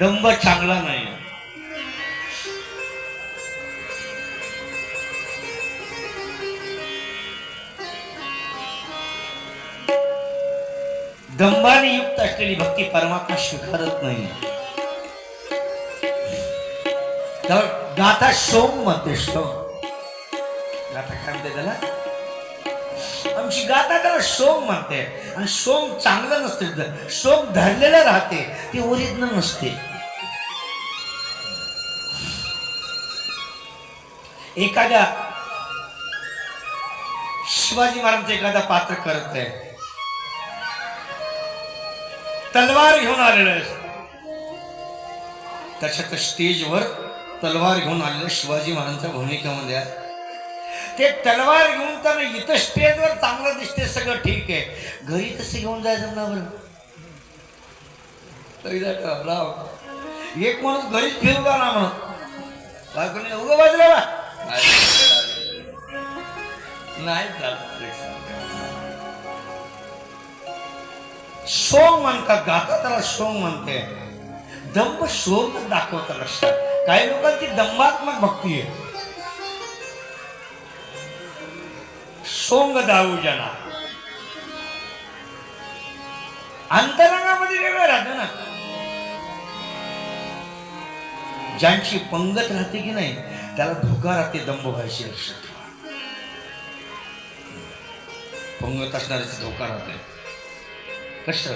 दंब चांगला नाही. दंभाने युक्त असलेली भक्ती परमात्मा स्वीकारत नाही. तर गाथा सोम म्हणते सोम. गाथा काय म्हणते त्याला? आमची गाथा त्याला म्हणते. आणि सोंग चांगलं नसते सोंग धरलेलं राहते. ते ओरिजिनल नसते. एखाद्या शिवाजी महाराजांचं एखादा पात्र करत आहे. तलवार घेऊन आलेलं त्याच्यात स्टेजवर तलवार घेऊन आलेलं शिवाजी महाराजांच्या भूमिकेमध्ये आहे. ते तलवार घेऊन तर इथं स्टेजवर चांगलं दिसते सगळं ठीक आहे. घरी तसं घेऊन जायचं ना बरं. तरी राव एक माणूस घरीच फिरला ना म्हणून. उगं वाजलं नाही चालत सोंग म्हणतात गाता त्याला सोंग म्हणते. दंभ सोंग दाखवतात लक्षात काही लोकांची दंभात्मक भक्ती आहे. सोंग दाऊ जना अंतरंगामध्ये वेगळं राहतं ना. ज्यांची पंगत राहते की नाही त्याला धोका राहते दंभ व्हायची लक्षात पंगत असणाऱ्याचा धोका राहते कस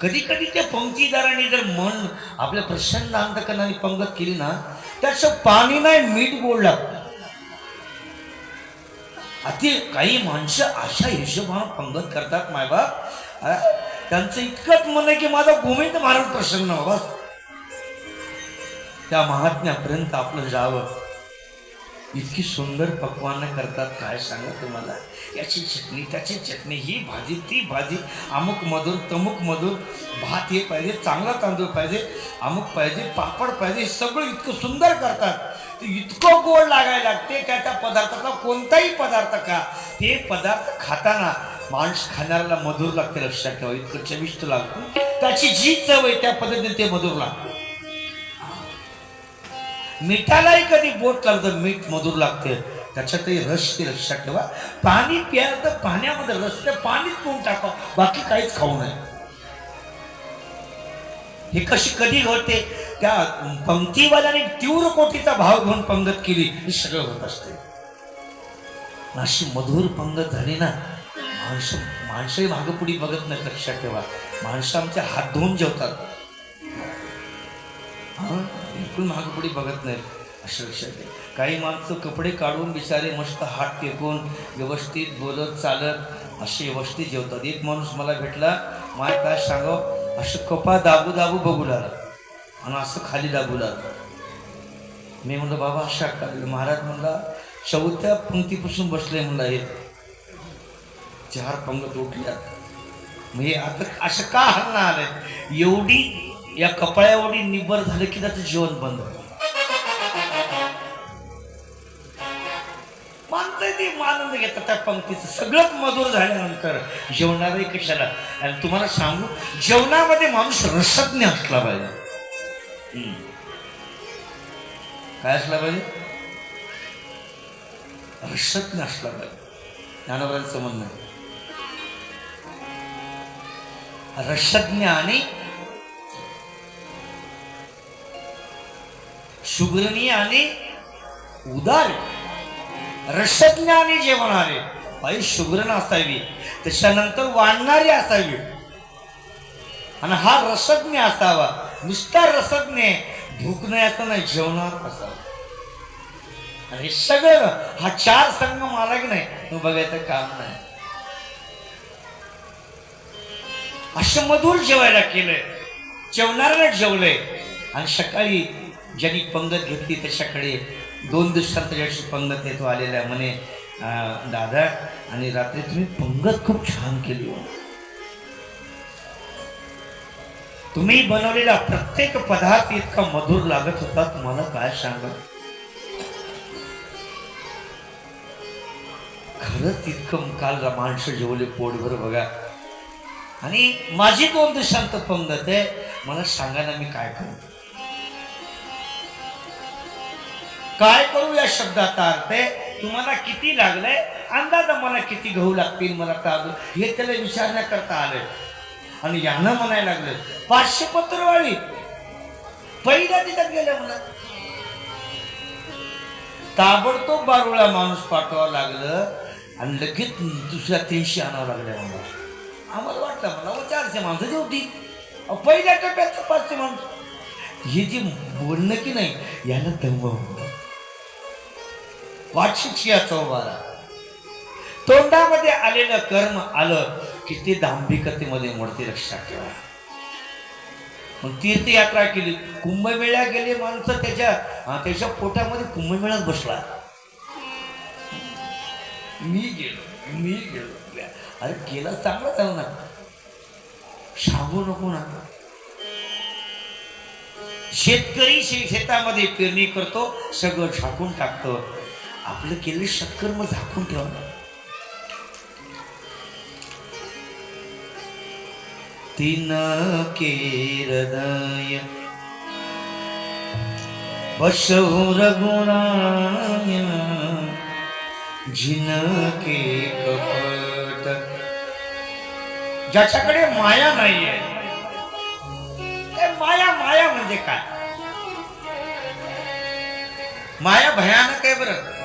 कधी कधी त्या पंक्तीदाराने जर मन आपल्या प्रसन्न अंतकरणाने पंगत केली ना त्याचं पाणी नाही मीठ गोड लागतं. अति काही माणसं अशा हिशोबानं पंगत करतात मायबाप बाप. त्यांचं इतकंच मन आहे की माझा गोविंद महाराज प्रसन्न व्हावा त्या महात्म्यापर्यंत आपलं जावं. इतकी सुंदर पकवानं करतात काय सांगा तुम्हाला? याची चटणी त्याची चटणी ही भाजी ती भाजी अमुक मधुर तमुक मधुर भात हे पाहिजे चांगला तांदूळ पाहिजे अमुक पाहिजे पापड पाहिजे हे सगळं इतकं सुंदर करतात. ते इतकं गोड लागायला लागते त्या त्या पदार्थातला कोणताही पदार्थ खा. ते पदार्थ खाताना माणूस खाणाऱ्याला मधुर लागते लक्षात ठेवा इतकं चविष्ट लागतं. त्याची जी चव आहे त्या पद्धतीने ते मधुर लागतं. मिठालाही कधी बोट लागतं मीठ मधुर लागते. त्याच्यातही रस ते लक्षात ठेवा. पाणी प्या तर पाण्यामध्ये रस ते पाणीच पिऊन टाका. बाकी काहीच खाऊ नये. हे कशी कधी घडते त्या पंक्तीवाल्याने तीव्र कोटीचा भाव घेऊन पंगत केली. हे सगळं होत असते. अशी मधुर पंगत झाली ना माणसं माणसंही मागपुढी बघत नाही लक्षात ठेवा. माणसं आमचे हात धुवून जेवतात. बिलकुल मागपुढे बघत नाहीत असं लक्षात घ्या. काही माणसं कपडे काढून बिचारे मस्त हात टेकून व्यवस्थित बोलत चालत असे व्यवस्थित जेवतात. एक माणूस मला भेटला माय काय सांगाव असं कपा दाबू दाबू बघू लागला. आणि असं खाली दाबू लागलं. मी म्हणलं बाबा अशा काढलं महाराज म्हणला चौथ्या पंक्तीपासून बसले म्हणला हे. चार पंगत उठल्या म्हणजे आता असं का हरणं आलंय? एवढी या कपाळ्या निबर झालं की त्याचं जीवन बंद. मानतंय ते आनंद घेतात त्या पंक्तीचं. सगळंच मधुर झाल्यानंतर जेवणारही कशाला आणि तुम्हाला सांगू जेवणामध्ये माणूस रसज्ञ असला पाहिजे. काय असला पाहिजे? रसज्ञ असला पाहिजे. ज्ञानोबरांचं म्हणणं रसज्ञ आणि सुगरणी आणि उदार. रसज्ञ आणि आले बाई सुगरण असावी. त्याच्यानंतर वाढणारी असावी. आणि हा रसज्ञ असावा. नुसता रसज्ञ भूक नाही नाही जेवणार असावा. आणि हे सगळं हा चार संघ मालक की नाही बघायचं काम नाही. असं मधुर जेवायला केलंय. जेवणाऱ्याला जेवलंय. आणि सकाळी ज्यांनी पंगत घेतली त्याच्याकडे दोन दिवसात त्याच्याशी पंगत येतो आलेला आहे. म्हणे दादा आणि रात्री तुम्ही पंगत खूप छान केली हो. तुम्ही बनवलेला प्रत्येक पदार्थ इतका मधुर लागत होता तुम्हाला काय सांगत खरंच इतकं काल माणसं जेवले पोटभर बघा. आणि माझी दोन दिवसांत पंगत आहे. मला सांगा ना मी काय करू काय करू या शब्दाचा अर्थ आहे तुम्हाला किती लागलंय अंदाज मला किती गहू लागतील मला का हे त्याला विचारण्याकरता आलंय. आणि यानं म्हणायला लागलं पाचशे पत्रवाळी पहिल्या तिथं गेल्या मला ताबडतोब बारुळा माणूस पाठवावं लागलं आणि लगेच दुसऱ्या तीनशे आणावं लागल्या मला आम्हाला वाटलं मला "अहो, चारशे माणसं जेवती अहो, पहिल्या टप्प्यात पाचशे माणसं. हे जे बोलणं की नाही यानं दंभ वाचिक चौबारा तोंडामध्ये आलेलं कर्म आलं की ते दांभिकतेमध्ये मोडते लक्षात ठेवा. मग तीर्थयात्रा केली कुंभमेळ्या गेले माणसं त्याच्या हा, त्याच्या पोटामध्ये कुंभमेळ्यात बसला. मी गेलो मी गेलो. अरे केलं चांगलं जाऊ ना सांगू नको ना. शेतकरी शे- शेतामध्ये पेरणी करतो सगळं झाकून टाकतो. आपलं केलेलं सत्कर्म झाकून ठेवा तीन के हृदय रघुराय जिन के कपट. ज्याच्याकडे माया नाहीये. माया माया म्हणजे काय? माया भयानक आहे बरं.